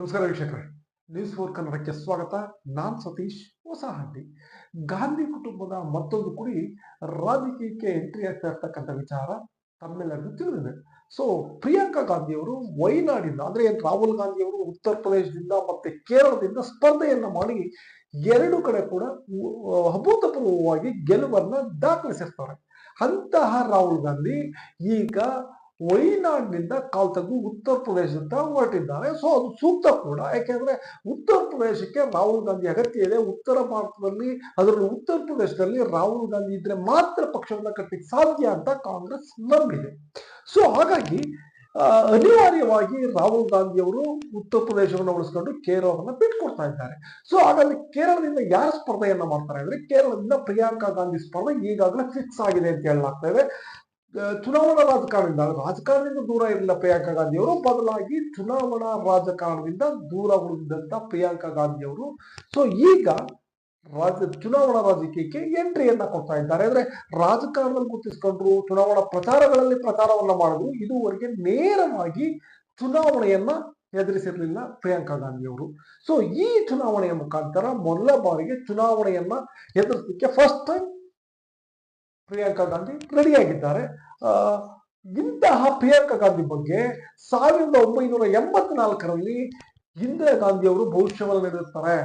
ನಮಸ್ಕಾರ ವೀಕ್ಷಕರೇ. News four ಕನ್ನಡಕ್ಕೆ ಸ್ವಾಗತ. ನಾನ್ ಸತೀಶ್ ಹೊಸಹಳ್ಳಿ ಗಾಂಧಿ ಕುಟುಂಬದ ಮತ್ತೊಂದು ಕುಡಿ ರಾಜಕೀಯಕ್ಕೆ ಎಂಟ್ರಿ ಆಗ್ತಾ ಇರ್ತಕ್ಕಂಥ ವಿಚಾರ ತಮ್ಮೆಲ್ಲರಿಗೂ ತಿಳಿದಿದೆ. ಸೊ ಪ್ರಿಯಾಂಕಾ ಗಾಂಧಿ ಅವರು ವಯನಾಡಿಂದ ಅಂದ್ರೆ ರಾಹುಲ್ ಗಾಂಧಿ ಅವರು ಉತ್ತರ ಪ್ರದೇಶದಿಂದ ಮತ್ತೆ ಕೇರಳದಿಂದ ಸ್ಪರ್ಧೆಯನ್ನ ಮಾಡಿ ಎರಡು ಕಡೆ ಕೂಡ ಅಭೂತಪೂರ್ವವಾಗಿ ಗೆಲುವನ್ನ ದಾಖಲಿಸಿರ್ತಾರೆ. ಅಂತಹ ರಾಹುಲ್ ಗಾಂಧಿ ಈಗ ವಯನಾಡಿನಿಂದ ಕಾಲ್ ತೆಗೆದು ಉತ್ತರ ಪ್ರದೇಶದಿಂದ ಹೊರಟಿದ್ದಾರೆ. ಸೊ ಅದು ಸೂಕ್ತ ಕೂಡ. ಯಾಕೆಂದ್ರೆ ಉತ್ತರ ಪ್ರದೇಶಕ್ಕೆ ರಾಹುಲ್ ಗಾಂಧಿ ಅಗತ್ಯ ಇದೆ. ಉತ್ತರ ಭಾರತದಲ್ಲಿ, ಅದರಲ್ಲೂ ಉತ್ತರ ಪ್ರದೇಶದಲ್ಲಿ ರಾಹುಲ್ ಗಾಂಧಿ ಇದ್ರೆ ಮಾತ್ರ ಪಕ್ಷವನ್ನ ಕಟ್ಟಲಿಕ್ಕೆ ಸಾಧ್ಯ ಅಂತ ಕಾಂಗ್ರೆಸ್ ನಂಬಿದೆ. ಸೊ ಹಾಗಾಗಿ ಅನಿವಾರ್ಯವಾಗಿ ರಾಹುಲ್ ಗಾಂಧಿ ಅವರು ಉತ್ತರ ಪ್ರದೇಶವನ್ನು ಉಳಿಸ್ಕೊಂಡು ಕೇರಳವನ್ನು ಬಿಟ್ಕೊಡ್ತಾ ಇದ್ದಾರೆ. ಸೊ ಹಾಗಾಗಿ ಕೇರಳದಿಂದ ಯಾರು ಸ್ಪರ್ಧೆಯನ್ನ ಮಾಡ್ತಾರೆ ಅಂದ್ರೆ ಕೇರಳದಿಂದ ಪ್ರಿಯಾಂಕಾ ಗಾಂಧಿ ಸ್ಪರ್ಧೆ ಈಗಾಗಲೇ ಫಿಕ್ಸ್ ಆಗಿದೆ ಅಂತ ಹೇಳಲಾಗ್ತಾ ಇದೆ. ಚುನಾವಣಾ ರಾಜಕಾರಣದಿಂದ ರಾಜಕಾರಣದಿಂದ ದೂರ ಇರಲಿಲ್ಲ ಪ್ರಿಯಾಂಕಾ ಗಾಂಧಿಯವರು ಬದಲಾಗಿ ಚುನಾವಣಾ ರಾಜಕಾರಣದಿಂದ ದೂರ ಉಳಿದಂತ ಪ್ರಿಯಾಂಕಾ ಗಾಂಧಿಯವರು ಸೊ ಈಗ ರಾಜ ಚುನಾವಣಾ ರಾಜಕೀಯಕ್ಕೆ ಎಂಟ್ರಿಯನ್ನ ಕೊಡ್ತಾ ಇದ್ದಾರೆ. ಅಂದ್ರೆ ರಾಜಕಾರಣದಲ್ಲಿ ಗುರುತಿಸಿಕೊಂಡ್ರು, ಚುನಾವಣಾ ಪ್ರಚಾರಗಳಲ್ಲಿ ಪ್ರಚಾರವನ್ನ ಮಾಡಿದ್ರು, ಇದುವರೆಗೆ ನೇರವಾಗಿ ಚುನಾವಣೆಯನ್ನ ಎದುರಿಸಿರ್ಲಿಲ್ಲ ಪ್ರಿಯಾಂಕಾ ಗಾಂಧಿಯವರು ಸೊ ಈ ಚುನಾವಣೆಯ ಮುಖಾಂತರ ಮೊದಲ ಬಾರಿಗೆ ಚುನಾವಣೆಯನ್ನ ಎದುರಿಸಲಿಕ್ಕೆ ಫಸ್ಟ್ ಟೈಮ್ ಪ್ರಿಯಾಂಕಾ ಗಾಂಧಿ ರೆಡಿಯಾಗಿದ್ದಾರೆ. ಇಂತಹ ಪ್ರಿಯಾಂಕಾ ಗಾಂಧಿ ಬಗ್ಗೆ ಸಾವಿರದ ಒಂಬೈನೂರ ಎಂಬತ್ನಾಲ್ಕರಲ್ಲಿ ಇಂದಿರಾ ಗಾಂಧಿ ಅವರು ಭವಿಷ್ಯವನ್ನು ನೀಡಿರ್ತಾರೆ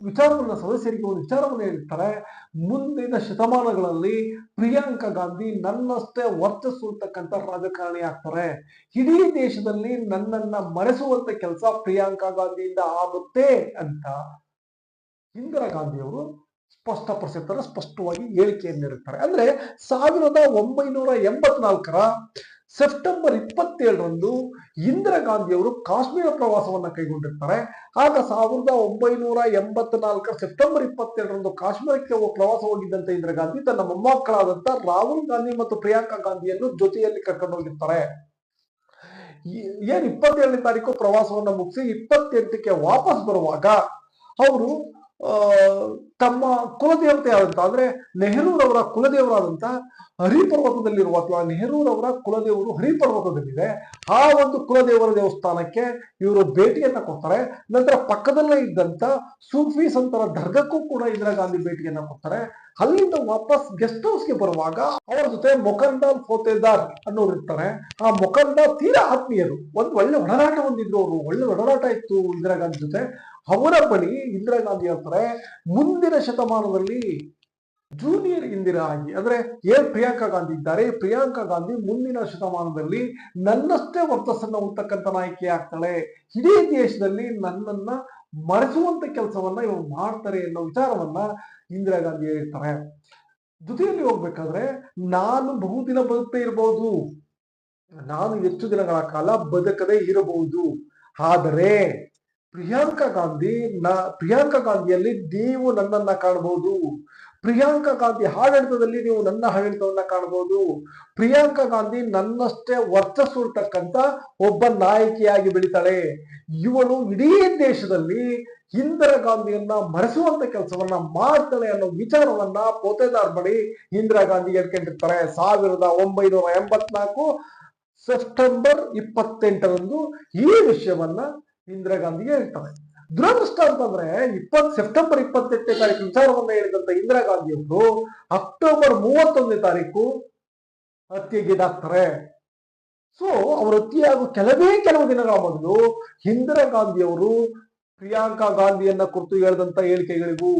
ವಿಚಾರವನ್ನ ಸದಸ್ಯರಿಗೆ ಒಂದು ವಿಚಾರವನ್ನು ಹೇಳಿರ್ತಾರೆ ಮುಂದಿನ ಶತಮಾನಗಳಲ್ಲಿ ಪ್ರಿಯಾಂಕಾ ಗಾಂಧಿ ನನ್ನಷ್ಟೇ ವರ್ಚಸ್ಸು ರಾಜಕಾರಣಿ ಆಗ್ತಾರೆ. ಇಡೀ ದೇಶದಲ್ಲಿ ನನ್ನನ್ನ ಮರೆಸುವಂತ ಕೆಲಸ ಪ್ರಿಯಾಂಕಾ ಗಾಂಧಿಯಿಂದ ಆಗುತ್ತೆ ಅಂತ ಇಂದಿರಾ ಗಾಂಧಿ ಅವರು ಸ್ಪಷ್ಟಪಡಿಸಿರ್ತಾರೆ ಸ್ಪಷ್ಟವಾಗಿ ಹೇಳಿಕೆಯನ್ನು ಅಂದ್ರೆ ಸಾವಿರದ ಒಂಬೈನೂರ ಎಂಬತ್ನಾಲ್ಕರ ಸೆಪ್ಟೆಂಬರ್ ಇಪ್ಪತ್ತೇಳರಂದು ಇಂದಿರಾ ಗಾಂಧಿಯವರು ಕಾಶ್ಮೀರ ಪ್ರವಾಸವನ್ನ ಕೈಗೊಂಡಿರ್ತಾರೆ. ಆಗ ಸಾವಿರದ ಒಂಬೈನೂರ ಎಂಬತ್ನಾಲ್ಕರ ಸೆಪ್ಟೆಂಬರ್ ಇಪ್ಪತ್ತೆರಡರಂದು ಕಾಶ್ಮೀರಕ್ಕೆ ಪ್ರವಾಸ ಹೋಗಿದ್ದಂತ ಇಂದಿರಾ ಗಾಂಧಿ ತನ್ನ ಮೊಮ್ಮಕ್ಕಳಾದಂತ ರಾಹುಲ್ ಗಾಂಧಿ ಮತ್ತು ಪ್ರಿಯಾಂಕಾ ಗಾಂಧಿಯನ್ನು ಜೊತೆಯಲ್ಲಿ ಕರ್ಕೊಂಡು ಹೋಗಿರ್ತಾರೆ. ಏನ್ ಇಪ್ಪತ್ತೇಳನೇ ತಾರೀಕು ಪ್ರವಾಸವನ್ನ ಮುಗಿಸಿ ಇಪ್ಪತ್ತೆಂಟಕ್ಕೆ ವಾಪಸ್ ಬರುವಾಗ ಅವರು ತಮ್ಮ ಕುಲದೇವತೆ ಆದಂತ ಅಂದ್ರೆ ನೆಹರೂರವರ ಕುಲದೇವರಾದಂತ ಹರಿಪರ್ವತದಲ್ಲಿರುವ ಅಥವಾ ನೆಹರೂರವರ ಕುಲದೇವರು ಹರಿಪರ್ವತದಲ್ಲಿದೆ. ಆ ಒಂದು ಕುಲದೇವರ ದೇವಸ್ಥಾನಕ್ಕೆ ಇವರು ಭೇಟಿಯನ್ನ ಕೊಡ್ತಾರೆ. ನಂತರ ಪಕ್ಕದಲ್ಲೇ ಇದ್ದಂತ ಸೂಫಿ ಸಂತರ ದರ್ಗಕ್ಕೂ ಕೂಡ ಇಂದಿರಾ ಗಾಂಧಿ ಭೇಟಿಯನ್ನ ಕೊಡ್ತಾರೆ. ಅಲ್ಲಿಂದ ವಾಪಸ್ ಗೆಸ್ಟ್ ಹೌಸ್ಗೆ ಬರುವಾಗ ಅವರ ಜೊತೆ ಮೊಕಂದಾಲ್ ಫೋತೆದಾರ್ ಅನ್ನೋರು ಇರ್ತಾರೆ. ಆ ಮೊಕಂದಾಲ್ ತೀರಾ ಆತ್ಮೀಯರು. ಒಂದು ಒಳ್ಳೆ ಒಡನಾಟ ಹೊಂದಿದ್ರು. ಅವರು ಒಳ್ಳೆ ಒಡನಾಟ ಇತ್ತು ಇಂದಿರಾ ಗಾಂಧಿ ಜೊತೆ. ಅವರ ಬಳಿ ಇಂದಿರಾ ಗಾಂಧಿ ಹೇಳ್ತಾರೆ ಮುಂದಿನ ಶತಮಾನದಲ್ಲಿ ಜೂನಿಯರ್ ಇಂದಿರಾ ಆಗಿ ಅಂದ್ರೆ ಏನ್ ಪ್ರಿಯಾಂಕಾ ಗಾಂಧಿ ಇದ್ದಾರೆ? ಪ್ರಿಯಾಂಕಾ ಗಾಂಧಿ ಮುಂದಿನ ಶತಮಾನದಲ್ಲಿ ನನ್ನಷ್ಟೇ ವರ್ತಸ್ಸನ್ನು ಉಳ್ತಕ್ಕಂಥ ನಾಯಕಿ ಆಗ್ತಾಳೆ. ಇಡೀ ದೇಶದಲ್ಲಿ ನನ್ನನ್ನ ಮರೆಸುವಂತ ಕೆಲಸವನ್ನ ಇವರು ಮಾಡ್ತಾರೆ ಅನ್ನೋ ವಿಚಾರವನ್ನ ಇಂದಿರಾ ಗಾಂಧಿ ಹೇಳ್ತಾರೆ. ಜೊತೆಯಲ್ಲಿ ಹೋಗ್ಬೇಕಾದ್ರೆ, ನಾನು ಬಹುದಿನ ಬದುಕದೇ ಇರಬಹುದು ನಾನು ಹೆಚ್ಚು ದಿನಗಳ ಕಾಲ ಬದುಕದೇ ಇರಬಹುದು. ಆದರೆ ಪ್ರಿಯಾಂಕಾ ಗಾಂಧಿ ನ, ಪ್ರಿಯಾಂಕಾ ಗಾಂಧಿಯಲ್ಲಿ ನೀವು ನನ್ನನ್ನ ಕಾಣಬಹುದು ಪ್ರಿಯಾಂಕಾ ಗಾಂಧಿ ಆಡಳಿತದಲ್ಲಿ ನೀವು ನನ್ನ ಆಡಳಿತವನ್ನ ಕಾಣಬಹುದು ಪ್ರಿಯಾಂಕಾ ಗಾಂಧಿ ನನ್ನಷ್ಟೇ ವರ್ಚಸ್ಸು ಒಬ್ಬ ನಾಯಕಿಯಾಗಿ ಬೆಳಿತಾಳೆ. ಇವಳು ಇಡೀ ದೇಶದಲ್ಲಿ ಇಂದಿರಾ ಗಾಂಧಿಯನ್ನ ಮರೆಸುವಂತ ಕೆಲಸವನ್ನ ಮಾಡ್ತಾಳೆ ಅನ್ನೋ ವಿಚಾರವನ್ನ ಪೋತೆದಾರ್ ಬಳಿ ಇಂದಿರಾ ಗಾಂಧಿ ಹೇಳ್ಕೊಂಡಿರ್ತಾರೆ ಸಾವಿರದ ಒಂಬೈನೂರ ಎಂಬತ್ನಾಲ್ಕು ಸೆಪ್ಟೆಂಬರ್ ಇಪ್ಪತ್ತೆಂಟರಂದು ಈ ವಿಷಯವನ್ನ ಇಂದಿರಾ ಗಾಂಧಿಗೆ ಹೇಳ್ತಾರೆ ದುರದೃಷ್ಟ ಅಂತಂದ್ರೆ ಇಪ್ಪತ್, ಸೆಪ್ಟೆಂಬರ್ ಇಪ್ಪತ್ತೆಂಟನೇ ತಾರೀಕು ವಿಚಾರವನ್ನ ಹೇಳಿದಂತ ಇಂದಿರಾ ಗಾಂಧಿ ಅವರು ಅಕ್ಟೋಬರ್ ಮೂವತ್ತೊಂದನೇ ತಾರೀಕು ಹತ್ಯೆಗೀಡಾಗ್ತಾರೆ ಸೊ ಅವರು ಹತ್ಯೆಯಾಗುವ ಕೆಲವೇ ಕೆಲವು ದಿನಗಳ ಮೊದಲು ಇಂದಿರಾ ಗಾಂಧಿ ಅವರು ಪ್ರಿಯಾಂಕಾ ಗಾಂಧಿಯನ್ನ ಕುರಿತು ಹೇಳಿದಂತ ಹೇಳಿಕೆಗಳಿಗೂ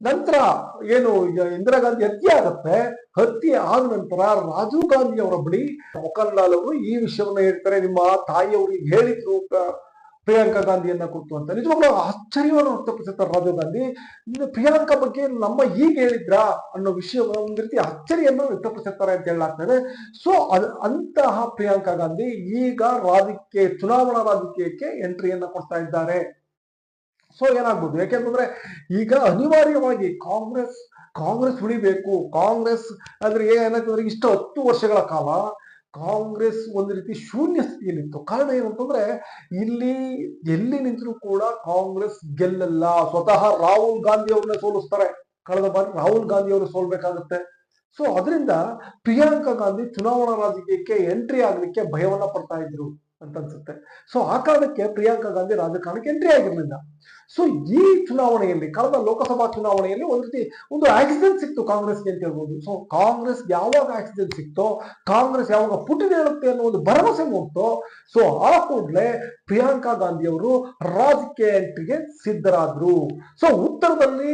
ನಂತರ ಏನು ಇಂದಿರಾ ಗಾಂಧಿ ಹತ್ಯೆ ಆಗತ್ತೆ, ಹತ್ಯೆ ಆದ ನಂತರ ರಾಜೀವ್ ಗಾಂಧಿ ಅವರ ಬಳಿ ಮೋಹನ್ಲಾಲ್ ಅವರು ಈ ವಿಷಯವನ್ನ ಹೇಳ್ತಾರೆ, ನಿಮ್ಮ ತಾಯಿಯವರು ಹೇಳಿದ್ರು ಪ್ರಿಯಾಂಕಾ ಗಾಂಧಿಯನ್ನ ಕುರಿತು ಅಂತ. ನಿಜವಾಗ್ಲೂ ಆಶ್ಚರ್ಯವನ್ನು ವ್ಯಕ್ತಪಡಿಸುತ್ತಾರೆ ರಾಜೀವ್ ಗಾಂಧಿ ಇನ್ನು ಪ್ರಿಯಾಂಕಾ ಬಗ್ಗೆ ನಮ್ಮ ಈಗ ಹೇಳಿದ್ರಾ ಅನ್ನೋ ವಿಷಯ ಒಂದು ರೀತಿ ಅಚ್ಚರಿಯನ್ನು ವ್ಯಕ್ತಪಡಿಸುತ್ತಾರೆ ಅಂತ ಹೇಳಲಾಗ್ತದೆ. ಸೊ ಅದ್ ಅಂತಹ ಪ್ರಿಯಾಂಕಾ ಗಾಂಧಿ ಈಗ ರಾಜಕೀಯ, ಚುನಾವಣಾ ರಾಜಕೀಯಕ್ಕೆ ಎಂಟ್ರಿಯನ್ನ ಕೊಡ್ತಾ ಇದ್ದಾರೆ. ಸೊ ಏನಾಗ್ಬೋದು? ಯಾಕೆಂತಂದ್ರೆ ಈಗ ಅನಿವಾರ್ಯವಾಗಿ ಕಾಂಗ್ರೆಸ್ ಕಾಂಗ್ರೆಸ್ ಉಳಿಬೇಕು. ಕಾಂಗ್ರೆಸ್ ಅಂದ್ರೆ ಏನಾಯ್ತಂದ್ರೆ ಇಷ್ಟು ಹತ್ತು ವರ್ಷಗಳ ಕಾಲ ಕಾಂಗ್ರೆಸ್ ಒಂದು ರೀತಿ ಶೂನ್ಯ ಸ್ಥಿತಿಯಲ್ಲಿತ್ತು. ಕಾರಣ ಏನಂತಂದ್ರೆ ಇಲ್ಲಿ ಎಲ್ಲಿ ನಿಂತರೂ ಕೂಡ ಕಾಂಗ್ರೆಸ್ ಗೆಲ್ಲಲ್ಲ. ಸ್ವತಃ ರಾಹುಲ್ ಗಾಂಧಿ ಅವ್ರನ್ನ ಸೋಲಿಸ್ತಾರೆ. ಕಳೆದ ಬಾರಿ ರಾಹುಲ್ ಗಾಂಧಿ ಅವರು ಸೋಲ್ಬೇಕಾಗುತ್ತೆ. ಸೊ ಅದರಿಂದ ಪ್ರಿಯಾಂಕಾ ಗಾಂಧಿ ಚುನಾವಣಾ ರಾಜಕೀಯಕ್ಕೆ ಎಂಟ್ರಿ ಆಗ್ಲಿಕ್ಕೆ ಭಯವನ್ನ ಪಡ್ತಾ ಇದ್ರು. ಅಂತ ಅನ್ಸುತ್ತೆ. ಸೊ ಆ ಕಾರಣಕ್ಕೆ ಪ್ರಿಯಾಂಕಾ ಗಾಂಧಿ ರಾಜಕಾರಣಕ್ಕೆ ಎಂಟ್ರಿ ಆಗಿರಲಿಲ್ಲ. ಸೊ ಈ ಚುನಾವಣೆಯಲ್ಲಿ, ಕಳೆದ ಲೋಕಸಭಾ ಚುನಾವಣೆಯಲ್ಲಿ ಒಂದು ರೀತಿ ಒಂದು ಆಕ್ಸಿಡೆಂಟ್ ಸಿಕ್ತು ಕಾಂಗ್ರೆಸ್ಗೆ ಅಂತ ಹೇಳ್ಬೋದು. ಸೊ ಕಾಂಗ್ರೆಸ್ ಯಾವಾಗ ಆಕ್ಸಿಡೆಂಟ್ ಸಿಕ್ತೋ, ಕಾಂಗ್ರೆಸ್ ಯಾವಾಗ ಪುಟಿದೇಳುತ್ತೆ ಅನ್ನೋ ಒಂದು ಭರವಸೆ ಮೂಡ್ತೋ ಸೊ ಆ ಕೂಡಲೇ ಪ್ರಿಯಾಂಕಾ ಗಾಂಧಿ ಅವರು ರಾಜಕೀಯ ಎಂಟ್ರಿಗೆ ಸಿದ್ಧರಾದ್ರು. ಸೊ ಉತ್ತರದಲ್ಲಿ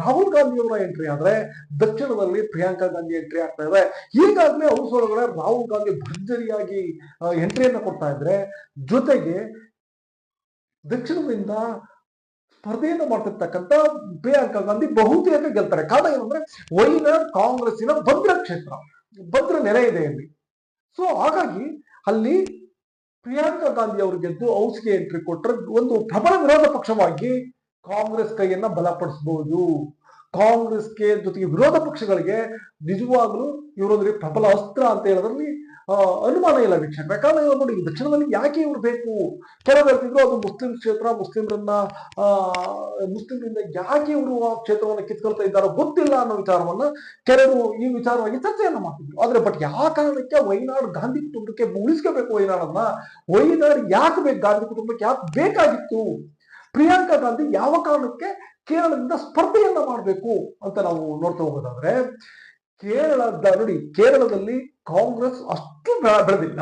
ರಾಹುಲ್ ಗಾಂಧಿ ಅವರ ಎಂಟ್ರಿ ಆದ್ರೆ, ದಕ್ಷಿಣದಲ್ಲಿ ಪ್ರಿಯಾಂಕಾ ಗಾಂಧಿ ಎಂಟ್ರಿ ಆಗ್ತಾ ಇದೆ. ಈಗಾಗಲೇ ಹೌಸ್ ಒಳಗಡೆ ರಾಹುಲ್ ಗಾಂಧಿ ಭರ್ಜರಿಯಾಗಿ ಎಂಟ್ರಿಯನ್ನು ಕೊಡ್ತಾ ಇದ್ರೆ, ಜೊತೆಗೆ ದಕ್ಷಿಣದಿಂದ ಸ್ಪರ್ಧೆಯನ್ನು ಮಾಡ್ತಿರ್ತಕ್ಕಂಥ ಪ್ರಿಯಾಂಕಾ ಗಾಂಧಿ ಬಹುತೇಕ ಗೆಲ್ತಾರೆ. ಕಾರಣ ಏನಂದ್ರೆ ವೈನಾಡ್ ಕಾಂಗ್ರೆಸ್ಸಿನ ಭದ್ರ ಕ್ಷೇತ್ರ ಭದ್ರ ನೆಲೆ ಇದೆ ಇಲ್ಲಿ ಸೊ ಹಾಗಾಗಿ ಅಲ್ಲಿ ಪ್ರಿಯಾಂಕಾ ಗಾಂಧಿ ಅವರು ಗೆದ್ದು ಹೌಸ್ಗೆ ಎಂಟ್ರಿ ಕೊಟ್ಟರೆ ಒಂದು ಪ್ರಬಲ ವಿರೋಧ ಪಕ್ಷವಾಗಿ ಕಾಂಗ್ರೆಸ್ ಕೈಯನ್ನ ಬಲಪಡಿಸಬಹುದು ಕಾಂಗ್ರೆಸ್ಗೆ ಜೊತೆಗೆ ವಿರೋಧ ಪಕ್ಷಗಳಿಗೆ ನಿಜವಾಗ್ಲೂ ಇವರೊಂದಿಗೆ ಪ್ರಬಲ ಅಸ್ತ್ರ ಅಂತ ಹೇಳೋದ್ರಲ್ಲಿ ಅನುಮಾನ ಇಲ್ಲ ವೀಕ್ಷಕ ಕಾರಣ ನೋಡಿ ದಕ್ಷಿಣದಲ್ಲಿ ಯಾಕೆ ಇವ್ರು ಬೇಕು? ಕೆಲವು ಹೇಳ್ತಿದ್ರು ಅದು ಮುಸ್ಲಿಂ ಕ್ಷೇತ್ರ, ಮುಸ್ಲಿಮರನ್ನ ಮುಸ್ಲಿಮರಿಂದ ಯಾಕೆ ಇವರು ಆ ಕ್ಷೇತ್ರವನ್ನು ಕಿತ್ಕೊಳ್ತಾ ಇದ್ದಾರೋ ಗೊತ್ತಿಲ್ಲ ಅನ್ನೋ ವಿಚಾರವನ್ನ ಕೆಲವರು ಈ ವಿಚಾರವಾಗಿ ಚರ್ಚೆಯನ್ನ ಮಾಡ್ತಿದ್ರು. ಆದ್ರೆ ಬಟ್ ಯಾವ ಕಾರಣಕ್ಕೆ ವೈನಾಡ್ ಗಾಂಧಿ ಕುಟುಂಬಕ್ಕೆ ಉಳಿಸ್ಕೋಬೇಕು ವೈನಾಡನ್ನ? ವೈನಾಡ್ ಯಾಕೆ ಬೇಕು? ಗಾಂಧಿ ಕುಟುಂಬಕ್ಕೆ ಯಾಕೆ ಬೇಕಾಗಿತ್ತು? ಪ್ರಿಯಾಂಕಾ ಗಾಂಧಿ ಯಾವ ಕಾರಣಕ್ಕೆ ಕೇರಳದಿಂದ ಸ್ಪರ್ಧೆಯನ್ನ ಮಾಡಬೇಕು ಅಂತ ನಾವು ನೋಡ್ತಾ ಹೋಗೋದಾದ್ರೆ, ಕೇರಳದ ನೋಡಿ, ಕೇರಳದಲ್ಲಿ ಕಾಂಗ್ರೆಸ್ ಅಷ್ಟು ಬೆಳೆದಿಲ್ಲ.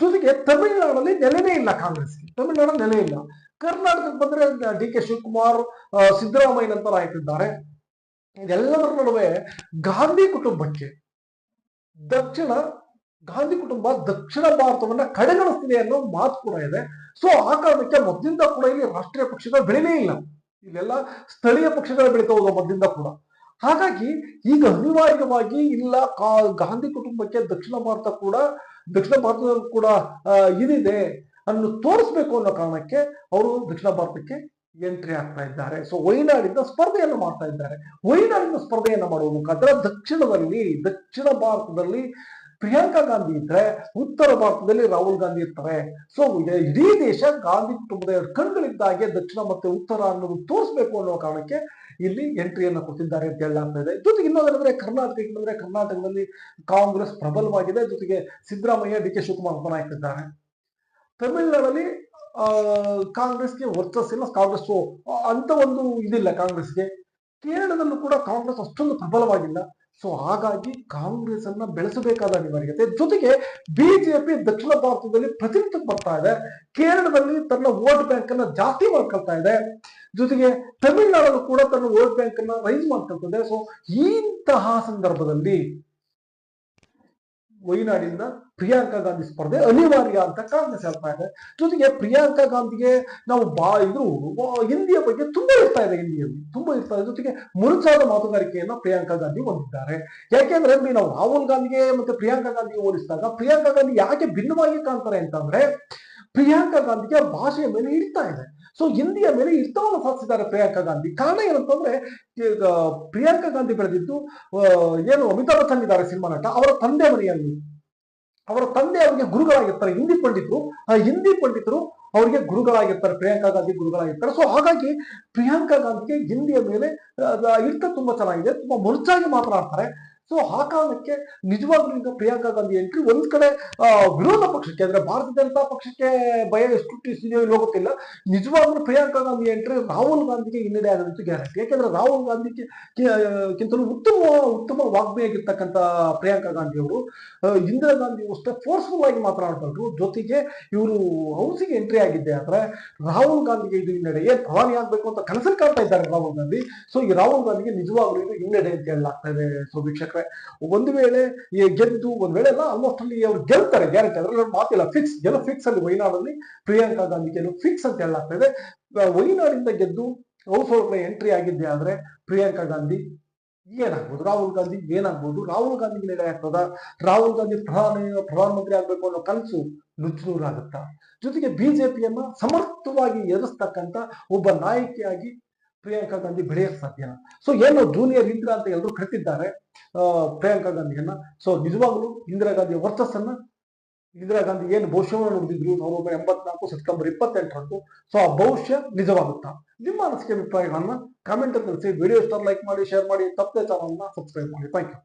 ಜೊತೆಗೆ ತಮಿಳುನಾಡಲ್ಲಿ ನೆಲೆನೇ ಇಲ್ಲ ಕಾಂಗ್ರೆಸ್ಗೆ ತಮಿಳುನಾಡು ನೆಲೆ ಇಲ್ಲ. ಕರ್ನಾಟಕಕ್ಕೆ ಬಂದ್ರೆ ಡಿ ಕೆ ಶಿವಕುಮಾರ್ ಸಿದ್ದರಾಮಯ್ಯನಂತ ಆಯ್ತಿದ್ದಾರೆ. ಇದೆಲ್ಲದರ ನಡುವೆ ಗಾಂಧಿ ಕುಟುಂಬಕ್ಕೆ ದಕ್ಷಿಣ, ಗಾಂಧಿ ಕುಟುಂಬ ದಕ್ಷಿಣ ಭಾರತವನ್ನ ಕಡೆಗಣಿಸ್ತಿದೆ ಅನ್ನೋ ಮಾತು ಕೂಡ ಇದೆ. ಸೊ ಆ ಕಾರಣಕ್ಕೆ ಮೊದಲಿಂದ ಕೂಡ ಇಲ್ಲಿ ರಾಷ್ಟ್ರೀಯ ಪಕ್ಷಗಳು ಬೆಳೆನೇ ಇಲ್ಲ. ಇಲ್ಲೆಲ್ಲ ಸ್ಥಳೀಯ ಪಕ್ಷಗಳ ಬೆಳೀತಾ ಹೋದ ಮೊದಲಿಂದ ಕೂಡ. ಹಾಗಾಗಿ ಈಗ ಅನಿವಾರ್ಯವಾಗಿ ಇಲ್ಲ, ಕಾ, ಗಾಂಧಿ ಕುಟುಂಬಕ್ಕೆ ದಕ್ಷಿಣ ಭಾರತ ಕೂಡ, ದಕ್ಷಿಣ ಭಾರತದಲ್ಲಿ ಕೂಡ ಇದಿದೆ ಅನ್ನು ತೋರಿಸ್ಬೇಕು ಅನ್ನೋ ಕಾರಣಕ್ಕೆ ಅವರು ದಕ್ಷಿಣ ಭಾರತಕ್ಕೆ ಎಂಟ್ರಿ ಆಗ್ತಾ ಇದ್ದಾರೆ. ಸೊ ವೈನಾಡಿಂದ ಸ್ಪರ್ಧೆಯನ್ನು ಮಾಡ್ತಾ ಇದ್ದಾರೆ. ವೈನಾಡಿನ ಸ್ಪರ್ಧೆಯನ್ನು ಮಾಡುವ ಮುಖಾಂತರ ದಕ್ಷಿಣದಲ್ಲಿ, ದಕ್ಷಿಣ ಭಾರತದಲ್ಲಿ ಪ್ರಿಯಾಂಕಾ ಗಾಂಧಿ ಇದ್ರೆ ಉತ್ತರ ಭಾರತದಲ್ಲಿ ರಾಹುಲ್ ಗಾಂಧಿ ಇರ್ತಾರೆ. ಸೊ ಇಡೀ ದೇಶ ಗಾಂಧಿ ಕುಟುಂಬದ ಕಣ್ಗಳಿದ್ದಾಗೆ ದಕ್ಷಿಣ ಮತ್ತೆ ಉತ್ತರ ಅನ್ನೋದು ತೋರಿಸ್ಬೇಕು ಅನ್ನೋ ಕಾರಣಕ್ಕೆ ಇಲ್ಲಿ ಎಂಟ್ರಿಯನ್ನು ಕೊಟ್ಟಿದ್ದಾರೆ ಅಂತ ಹೇಳಲಾಗ್ತಾ ಇದೆ. ಜೊತೆಗೆ ಇನ್ನೊಂದ್ರೆ ಕರ್ನಾಟಕ ಇನ್ನೊಂದ್ರೆ ಕರ್ನಾಟಕದಲ್ಲಿ ಕಾಂಗ್ರೆಸ್ ಪ್ರಬಲವಾಗಿದೆ. ಜೊತೆಗೆ ಸಿದ್ದರಾಮಯ್ಯ, ಡಿ ಕೆ ಶಿವಕುಮಾರ್ ಅಂತ ನಾಯಕರಿದ್ದಾರೆ ತಮಿಳುನಾಡಲ್ಲಿ ಕಾಂಗ್ರೆಸ್ಗೆ ವರ್ಚಸ್ಸಿಲ್ಲ ಕಾಂಗ್ರೆಸ್ ಅಂತ ಒಂದು ಇದಿಲ್ಲ ಕಾಂಗ್ರೆಸ್ಗೆ. ಕೇರಳದಲ್ಲೂ ಕೂಡ ಕಾಂಗ್ರೆಸ್ ಅಷ್ಟೊಂದು ಪ್ರಬಲವಾಗಿಲ್ಲ. ಸೊ ಹಾಗಾಗಿ ಕಾಂಗ್ರೆಸ್ ಅನ್ನ ಬೆಳೆಸಬೇಕಾದ ಅನಿವಾರ್ಯತೆ. ಜೊತೆಗೆ ಬಿಜೆಪಿ ದಕ್ಷಿಣ ಭಾರತದಲ್ಲಿ ಪ್ರತಿನಿಧಿ ಬರ್ತಾ ಇದೆ. ಕೇರಳದಲ್ಲಿ ತನ್ನ ವೋಟ್ ಬ್ಯಾಂಕ್ ಅನ್ನ ಜಾಸ್ತಿ ಮಾಡ್ಕೊಳ್ತಾ ಇದೆ. ಜೊತೆಗೆ ತಮಿಳುನಾಡಲ್ಲೂ ಕೂಡ ತನ್ನ ವೋಟ್ ಬ್ಯಾಂಕ್ ಅನ್ನ ರೈಸ್ ಮಾಡ್ಕೊಳ್ತದೆ ಸೊ ಇಂತಹ ಸಂದರ್ಭದಲ್ಲಿ ವೈನಾಡಿಂದ ಪ್ರಿಯಾಂಕಾ ಗಾಂಧಿ ಸ್ಪರ್ಧೆ ಅನಿವಾರ್ಯ ಅಂತ ಕಾಂಗ್ರೆಸ್ ಹೇಳ್ತಾ ಇದೆ. ಜೊತೆಗೆ ಪ್ರಿಯಾಂಕಾ ಗಾಂಧಿಗೆ ನಾವು ಬಾ ಇದು ಹಿಂದಿಯ ಬಗ್ಗೆ ತುಂಬಾ ಇರ್ತಾ ಇದೆ ಹಿಂದಿಯಲ್ಲಿ, ತುಂಬಾ ಇರ್ತಾ ಇದೆ. ಜೊತೆಗೆ ಮುರುಚಾದ ಮಾತುಗಾರಿಕೆಯನ್ನ ಪ್ರಿಯಾಂಕಾ ಗಾಂಧಿ ಹೊಂದಿದ್ದಾರೆ. ಯಾಕೆಂದ್ರೆ ಅಲ್ಲಿ ನಾವು ರಾಹುಲ್ ಗಾಂಧಿಗೆ ಮತ್ತೆ ಪ್ರಿಯಾಂಕಾ ಗಾಂಧಿಗೆ ಹೋಲಿಸಿದಾಗ ಪ್ರಿಯಾಂಕಾ ಗಾಂಧಿ ಯಾಕೆ ಭಿನ್ನವಾಗಿ ಕಾಣ್ತಾರೆ ಅಂತಂದ್ರೆ ಪ್ರಿಯಾಂಕಾ ಗಾಂಧಿಗೆ ಭಾಷೆಯ ಮೇಲೆ ಇಡ್ತಾ ಇದೆ. ಸೊ ಹಿಂದಿಯ ಮೇಲೆ ಹಿಡಿತವನ್ನು ಸಾಧಿಸಿದ್ದಾರೆ ಪ್ರಿಯಾಂಕಾ ಗಾಂಧಿ. ಕಾರಣ ಏನಂತಂದ್ರೆ ಪ್ರಿಯಾಂಕಾ ಗಾಂಧಿ ಬೆಳೆದಿದ್ದು ಏನು ಅಮಿತಾಬ್ ಬಚ್ಚನ್ ಇದ್ದಾರೆ ಸಿನಿಮಾ ನಟ, ಅವರ ತಂದೆ ಮನೆಯಲ್ಲಿ. ಅವರ ತಂದೆ ಅವರಿಗೆ ಗುರುಗಳಾಗಿರ್ತಾರೆ, ಹಿಂದಿ ಪಂಡಿತರು. ಆ ಹಿಂದಿ ಪಂಡಿತರು ಅವರಿಗೆ ಗುರುಗಳಾಗಿರ್ತಾರೆ, ಪ್ರಿಯಾಂಕಾ ಗಾಂಧಿ ಗುರುಗಳಾಗಿರ್ತಾರೆ. ಸೊ ಹಾಗಾಗಿ ಪ್ರಿಯಾಂಕಾ ಗಾಂಧಿಗೆ ಹಿಂದಿಯ ಮೇಲೆ ಇರ್ತ ತುಂಬಾ ಚೆನ್ನಾಗಿದೆ. ತುಂಬಾ ಮುರುಚಾಗಿ ಮಾತನಾಡ್ತಾರೆ. ಸೊ ಆ ಕಾರಣಕ್ಕೆ ನಿಜವಾಗ್ಲೂ ಈಗ ಪ್ರಿಯಾಂಕಾ ಗಾಂಧಿ ಎಂಟ್ರಿ ಒಂದ್ ಕಡೆ ವಿರೋಧ ಪಕ್ಷಕ್ಕೆ, ಅಂದ್ರೆ ಭಾರತೀಯ ಜನತಾ ಪಕ್ಷಕ್ಕೆ ಭಯ ಎಷ್ಟು ಇದೆಯೋ ಇಲ್ಲೋ ಗೊತ್ತಿಲ್ಲ. ನಿಜವಾಗ್ಲೂ ಪ್ರಿಯಾಂಕಾ ಗಾಂಧಿ ಎಂಟ್ರಿ ರಾಹುಲ್ ಗಾಂಧಿಗೆ ಹಿನ್ನಡೆ ಆದಂತೂ ಗ್ಯಾರಂಟಿ. ಯಾಕೆಂದ್ರೆ ರಾಹುಲ್ ಗಾಂಧಿಗೆ ಕಿಂತಲೂ ಉತ್ತಮ ಉತ್ತಮ ವಾಗ್ಮಿಯಾಗಿರ್ತಕ್ಕಂಥ ಪ್ರಿಯಾಂಕಾ ಗಾಂಧಿ ಅವರು ಇಂದಿರಾ ಗಾಂಧಿ ಅಷ್ಟೇ ಫೋರ್ಸ್ಫುಲ್ ಆಗಿ ಮಾತನಾಡ್ಬಾರ್ದು ಜೊತೆಗೆ ಇವರು ಹೌಸಿಗೆ ಎಂಟ್ರಿ ಆಗಿದ್ದೆ ಆದ್ರೆ ರಾಹುಲ್ ಗಾಂಧಿಗೆ ಇದು ಹಿನ್ನಡೆ. ಏನ್ ಪ್ರಧಾನಿ ಆಗ್ಬೇಕು ಅಂತ ಕನಸಲ್ಲಿ ಕಾಣ್ತಾ ಇದ್ದಾರೆ ರಾಹುಲ್ ಗಾಂಧಿ. ಸೊ ಈ ರಾಹುಲ್ ಗಾಂಧಿಗೆ ನಿಜವಾಗ್ಲೂ ಇದು ಹಿನ್ನಡೆ ಅಂತ ಹೇಳಲಾಗ್ತಾ ಇದೆ. ಸೊ ವೀಕ್ಷಕರೇ ಒಂದು ವೇಳೆ ಈ ಗೆದ್ದು ಒಂದ್ ವೇಳೆ ಎಲ್ಲ ಆಲ್ಮೋಸ್ಟ್ ಅಲ್ಲಿ ಅವ್ರು ಗೆಲ್ತಾರೆ ಗ್ಯಾರಂಟಿ ಅದ್ರಲ್ಲಿ ಮಾತಿಲ್ಲ ಫಿಕ್ಸ್ ಗೆಲ್ಲೋ ಫಿಕ್ಸ್ ಅಲ್ಲಿ ವೈನಾಡಲ್ಲಿ ಪ್ರಿಯಾಂಕಾ ಗಾಂಧಿ ಗೆಲ್ಲೋ ಫಿಕ್ಸ್ ಅಂತ ಹೇಳಲಾಗ್ತಾ ಇದೆ. ಆ, ವೈನಾಡಿಂದ ಗೆದ್ದು ಹೌಸ್ ಒಳಗಡೆ ಎಂಟ್ರಿ ಆಗಿದ್ದೆ ಆದ್ರೆ ಪ್ರಿಯಾಂಕಾ ಗಾಂಧಿ ಏನಾಗ್ಬೋದು? ರಾಹುಲ್ ಗಾಂಧಿ ಏನಾಗ್ಬೋದು? ರಾಹುಲ್ ಗಾಂಧಿ ನೆಲೆ ಆಗ್ತದ? ರಾಹುಲ್ ಗಾಂಧಿ ಪ್ರಧಾನಿ ಪ್ರಧಾನಮಂತ್ರಿ ಆಗ್ಬೇಕು ಅನ್ನೋ ಕನಸು ನುಚ್ಚುನೂರಾಗುತ್ತಾ? ಜೊತೆಗೆ ಬಿಜೆಪಿಯನ್ನ ಸಮರ್ಥವಾಗಿ ಎದುರಿಸ್ತಕ್ಕಂಥ ಒಬ್ಬ ನಾಯಕಿಯಾಗಿ ಪ್ರಿಯಾಂಕಾ ಗಾಂಧಿ ಬೆಳೆಯಕ್ ಸಾಧ್ಯ. ಸೊ ಏನು ಜೂನಿಯರ್ ಇಂದಿರಾ ಅಂತ ಎಲ್ಲರೂ ಕರೆತಿದ್ದಾರೆ ಪ್ರಿಯಾಂಕಾ ಗಾಂಧಿಯನ್ನ. ಸೊ ನಿಜವಾಗ್ಲೂ ಇಂದಿರಾ ಗಾಂಧಿಯ ವರ್ಚಸ್ಸನ್ನ, ಇಂದಿರಾ ಗಾಂಧಿ ಏನು ಭವಿಷ್ಯವನ್ನು ನುಡಿದಿದ್ರು ನವೆಂಬರ್ ಎಂಬತ್ನಾಲ್ಕು, ಸೆಪ್ಟೆಂಬರ್ ಇಪ್ಪತ್ತೆಂಟರಂದು ಸೊ ಆ ಭವಿಷ್ಯ ನಿಜವಾಗುತ್ತಾ. ನಿಮ್ಮ ಅನಿಸಿಕೆ, ಅಭಿಪ್ರಾಯಗಳನ್ನ ಕಾಮೆಂಟ್ ತಿಳಿಸಿ. ವಿಡಿಯೋ ಸ್ಟಾರ್ ಲೈಕ್ ಮಾಡಿ ಶೇರ್ ಮಾಡಿ, ತಪ್ಪದೆ ಚಾನಲ್ನ ಸಬ್ಸ್ಕ್ರೈಬ್ ಮಾಡಿ. Thank you